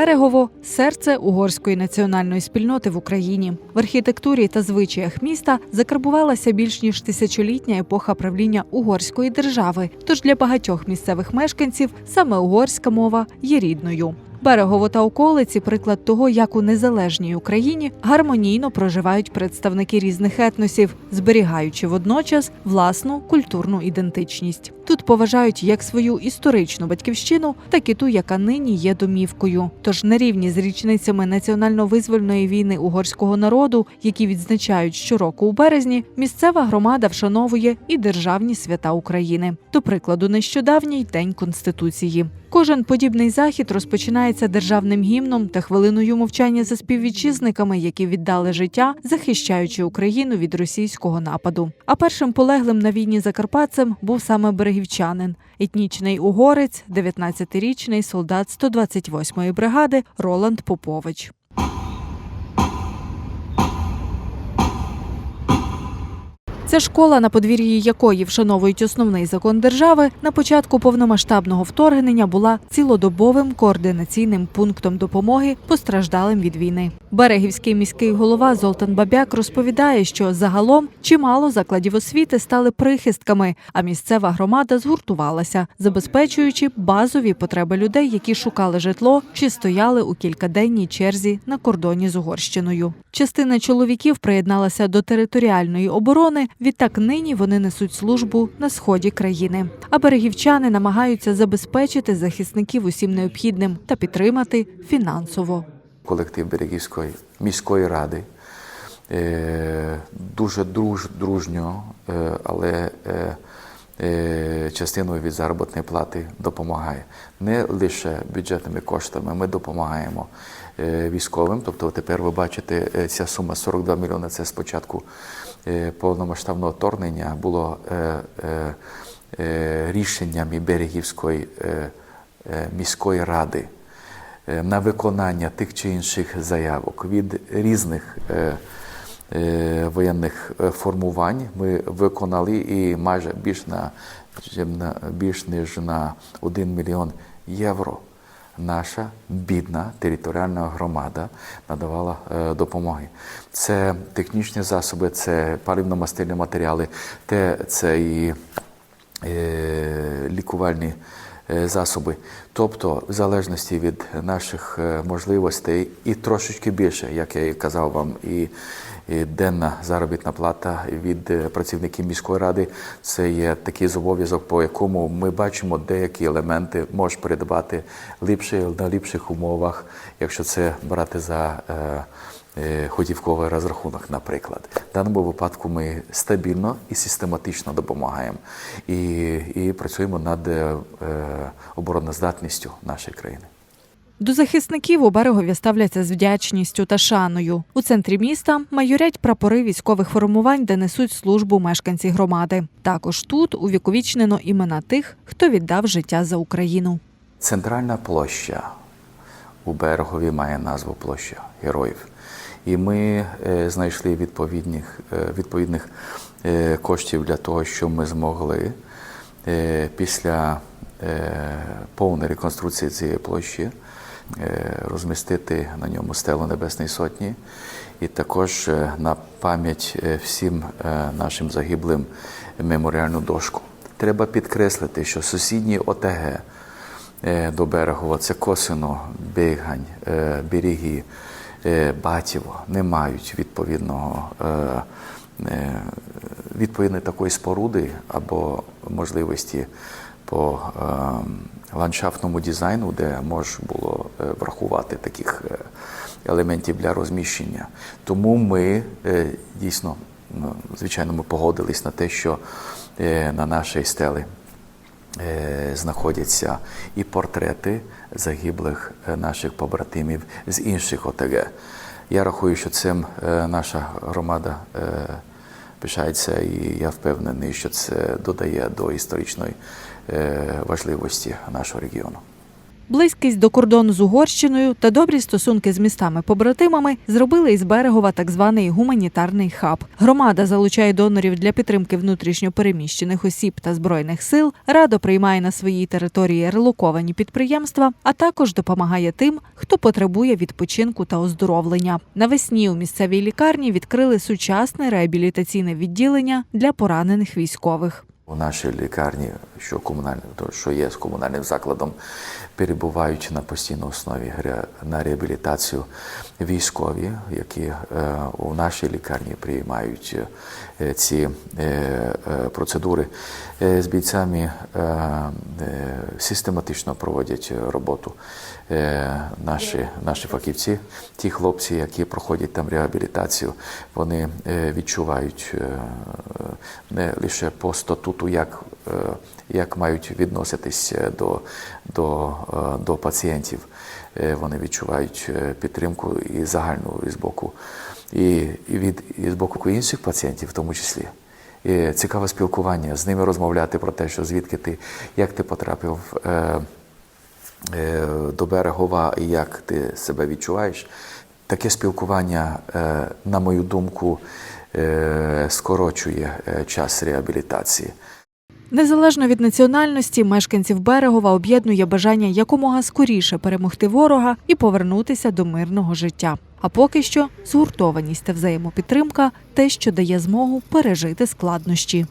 Берегово серце угорської національної спільноти в Україні. В архітектурі та звичаях міста закарбувалася більш ніж тисячолітня епоха правління угорської держави. Тож для багатьох місцевих мешканців саме угорська мова є рідною. Берегово та околиці приклад того, як у незалежній Україні гармонійно проживають представники різних етносів, зберігаючи водночас власну культурну ідентичність. Тут поважають як свою історичну батьківщину, так і ту, яка нині є домівкою. Тож на рівні з річницями національно-визвольної війни угорського народу, які відзначають щороку у березні, місцева громада вшановує і державні свята України. До прикладу, нещодавній день конституції. Кожен подібний захід розпочинається державним гімном та хвилиною мовчання за співвітчизниками, які віддали життя, захищаючи Україну від російського нападу. А першим полеглим на війні закарпатцем був саме берегівчанин, етнічний угорець, 19-річний солдат 128-ї бригади Роланд Попович. Ця школа, на подвір'ї якої вшановують основний закон держави, на початку повномасштабного вторгнення була цілодобовим координаційним пунктом допомоги постраждалим від війни. Берегівський міський голова Золтан Бабяк розповідає, що загалом чимало закладів освіти стали прихистками, а місцева громада згуртувалася, забезпечуючи базові потреби людей, які шукали житло чи стояли у кількаденній черзі на кордоні з Угорщиною. Частина чоловіків приєдналася до територіальної оборони. Відтак нині вони несуть службу на сході країни. А берегівчани намагаються забезпечити захисників усім необхідним та підтримати фінансово. колектив Берегівської міської ради. Е, Дуже друж, дружньо, е, але е, частиною від заробітної плати допомагає. Не лише бюджетними коштами, ми допомагаємо е, військовим. Тобто тепер ви бачите, е, ця сума 42 мільйони це спочатку е, повномасштабного вторгнення було е, е, е, рішенням і Берегівської е, е, міської ради е, на виконання тих чи інших заявок від різних е, е, воєнних е, формувань ми виконали і майже більш на більш ніж на 1 мільйон євро. Наша бідна територіальна громада надавала е, допомоги. Це технічні засоби, це паливно-мастильні матеріали, те це і е, лікувальні е, засоби. Тобто, в залежності від наших е, можливостей і трошечки більше, як я і казав вам, і, і денна заробітна плата від е, працівників міської ради це є такий зобов'язок, по якому ми бачимо деякі елементи можеш придбати ліпше на ліпших умовах, якщо це брати за. е, е, готівковий розрахунок, наприклад. В даному випадку ми стабільно і систематично допомагаємо і, і працюємо над е, е, обороноздатністю нашої країни. До захисників у берегові ставляться з вдячністю та шаною. У центрі міста майорять прапори військових формувань, де несуть службу мешканці громади. Також тут увіковічнено імена тих, хто віддав життя за Україну. Центральна площа у Берегові має назву площа героїв. І ми е, знайшли відповідних, е, відповідних е, коштів для того, щоб ми змогли після повної реконструкції цієї площі розмістити на ньому стелу Небесної Сотні і також на пам'ять всім нашим загиблим меморіальну дошку. Треба підкреслити, що сусідні ОТГ до Берегова це Косино, Бігань, е, Батіво не мають відповідного. е, е, Відповідної такої споруди або можливості по е, ландшафтному дизайну, де можна було е, врахувати таких е, елементів для розміщення. Тому ми е, дійсно, ну, звичайно, ми погодились на те, що е, на нашій стелі е, знаходяться і портрети загиблих е, наших побратимів з інших ОТГ. Я рахую, що цим е, наша громада е, пишається, і я впевнений, що це додає до історичної е, важливості нашого регіону. Близькість до кордону з Угорщиною та добрі стосунки з містами-побратимами зробили із Берегова так званий гуманітарний хаб. Громада залучає донорів для підтримки внутрішньо переміщених осіб та збройних сил, радо приймає на своїй території релоковані підприємства, а також допомагає тим, хто потребує відпочинку та оздоровлення. Навесні у місцевій лікарні відкрили сучасне реабілітаційне відділення для поранених військових. У нашій лікарні, що комунальне, то що є з комунальним закладом, перебувають на постійній основі на реабілітацію військові, які е, у нашій лікарні приймають е, ці е, процедури з бійцями систематично проводять роботу. Наші, наші фахівці, ті хлопці, які проходять там реабілітацію, вони відчувають не лише по статуту, як, як мають відноситись е, до, до, е, до пацієнтів. Е, Вони відчувають підтримку і загальну і з боку, і, і від і з боку інших пацієнтів, в тому числі. І цікаве спілкування з ними розмовляти про те, що звідки ти, як ти потрапив. Е, е, до берегова і як ти себе відчуваєш. Таке спілкування, е, на мою думку, е, скорочує час реабілітації. Незалежно від національності, мешканців берегова об'єднує бажання якомога скоріше перемогти ворога і повернутися до мирного життя. А поки що згуртованість та взаємопідтримка те, що дає змогу пережити складнощі.